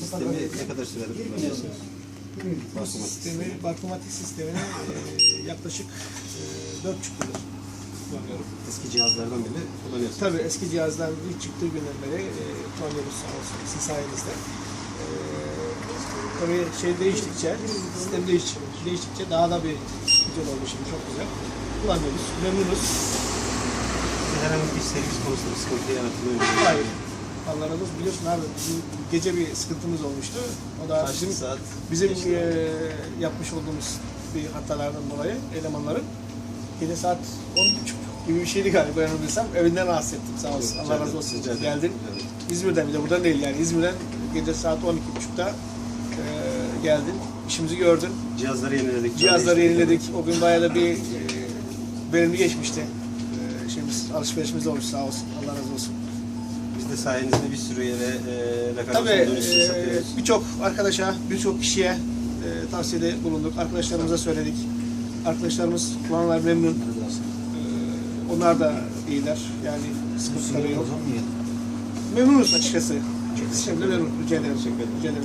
Sistemi ne kadar süredir kullanıyorsunuz? Sistemi, bankomatik sistemini e, yaklaşık e, dört buçuk yıldır kullanıyorum. Eski cihazlardan beri kullanıyorsunuz. Tabii eski cihazdan ilk çıktığı günden beri e, kullanıyoruz sağ olsun sizin sayenizde. E, tabii şey değiştikçe, sistem değiştikçe, değiştikçe daha da bir güzel oldu şimdi çok güzel. Kullanıyoruz, memnunuz. Herhangi bir servis konusunda sıkıntı yaratılıyor mu? Hayır. Allah razı olsun biliyorsun abi bizim gece bir sıkıntımız olmuştu. O da Kaç bizim saat? Bizim eee, yapmış olduğumuz bir hatalardan dolayı elemanların gece saat 10.30 gibi bir şeydi galiba yanılmıyorsam evinden rahatsız ettim sağ olsun. Allah razı olsun. Rica. Geldin. Evet. İzmir'den bir de buradan değil yani İzmir'den gece saat 12.30'da eee geldin. İşimizi gördün. Cihazları yeniledik. Cihazları yeniledik. O gün bayağı da bir eee verimli geçmişti. Eee şeyimiz, alışverişimiz olmuş sağ olsun. Allah razı olsun. De sayenizde bir sürü yere e, Tabii e, birçok arkadaşa, birçok kişiye e, tavsiyede bulunduk. Arkadaşlarımıza söyledik. Arkadaşlarımız kullananlar memnun. E, onlar da iyiler. Yani sıkıntıları yok. Memnunuz açıkçası. Şimdi memnun. Rica ederim. Rica ederim.